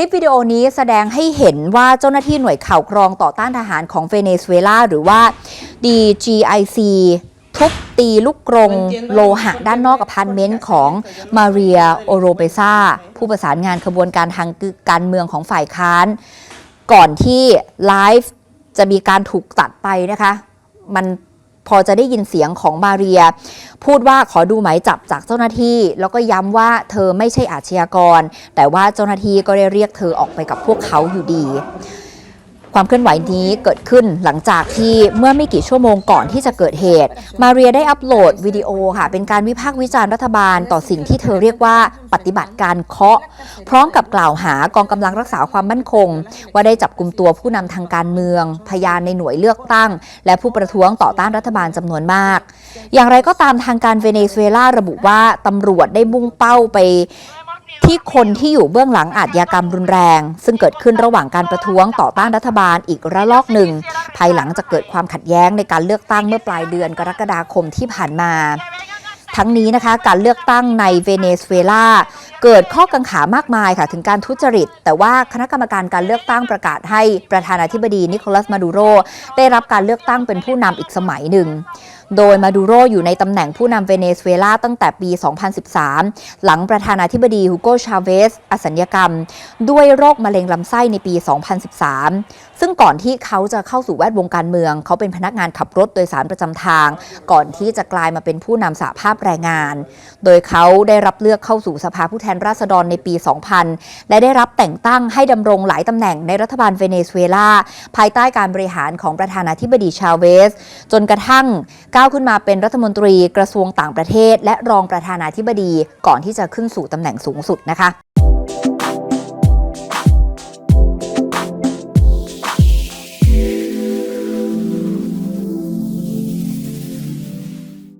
ลิปวิดีโอนี้แสดงให้เห็นว่าเจ้าหน้าที่หน่วยข่าวกรองต่อต้านทหารของเวเนซุเอลาหรือว่า DGIC ทุบตีลูกกรงโลหะด้านนอกอพาร์ตเมนต์ของมาเรียโอโรเปซาผู้ประสานงานขบวนการทางการเมืองของฝ่ายค้าน ก่อนที่ไลฟ์จะมีการถูกตัดไปนะคะ มัน พอจะได้ยินเสียงของมาเรีย พูดว่าขอดูหมายจับจากเจ้าหน้าที่ แล้วก็ย้ำว่าเธอไม่ใช่อาชญากร แต่ว่าเจ้าหน้าที่ก็ได้เรียกเธอออกไปกับพวกเขาอยู่ดี ความเคลื่อนไหวนี้เกิดขึ้นหลังจากที่เมื่อไม่กี่ชั่วโมงก่อนที่จะเกิดเหตุ มาเรียได้อัปโหลดวิดีโอค่ะ เป็นการวิพากษ์วิจารณ์รัฐบาลต่อสิ่งที่เธอเรียกว่าปฏิบัติการเคาะ พร้อมกับกล่าวหากองกำลังรักษาความมั่นคง ว่าได้จับกลุ่มตัวผู้นำทางการเมือง พยานในหน่วยเลือกตั้ง และผู้ประท้วงต่อต้านรัฐบาลจำนวนมาก อย่างไรก็ตามทางการเวเนซุเอลาระบุว่าตำรวจได้มุ่งเป้าไป ที่คนที่อยู่เบื้องหลังอาชญากรรมรุนแรง ซึ่งเกิดขึ้นระหว่างการประท้วงต่อต้านรัฐบาลอีกระลอกหนึ่ง ภายหลังจากเกิดความขัดแย้งในการเลือกตั้งเมื่อปลายเดือนกรกฎาคมที่ผ่านมา ทั้งนี้นะคะการเลือกตั้งในเวเนซุเอลาเกิดข้อกังขามากมายค่ะถึงการทุจริต แต่ว่าคณะกรรมการการเลือกตั้งประกาศให้ประธานาธิบดีนิโคลัสมาดูโรได้รับการเลือกตั้งเป็นผู้นำอีกสมัยหนึ่ง โดยมาดูโรอยู่ในตำแหน่งผู้นำเวเนซุเอลาตั้งแต่ปี 2013 หลังประธานาธิบดีฮูโกชาเวสอสัญญกรรม ด้วยโรคมะเร็งลำไส้ในปี 2013 ซึ่งก่อนที่เขาจะเข้าสู่แวดวงการเมือง เขาเป็นพนักงานขับรถโดยสารประจำทาง ก่อนที่จะกลายมาเป็นผู้นำสหภาพแรงงาน โดยเขาได้รับเลือกเข้าสู่สภาผู้แทนราษฎรในปี 2000 และได้รับแต่งตั้งให้ดำรงหลายตำแหน่งในรัฐบาลเวเนซุเอลาภายใต้การบริหารของประธานาธิบดีชาเวส จนกระทั่งก้าวขึ้นมาเป็นรัฐมนตรีกระทรวงต่างประเทศ และรองประธานาธิบดีก่อนที่จะขึ้นสู่ตำแหน่งสูงสุดนะคะ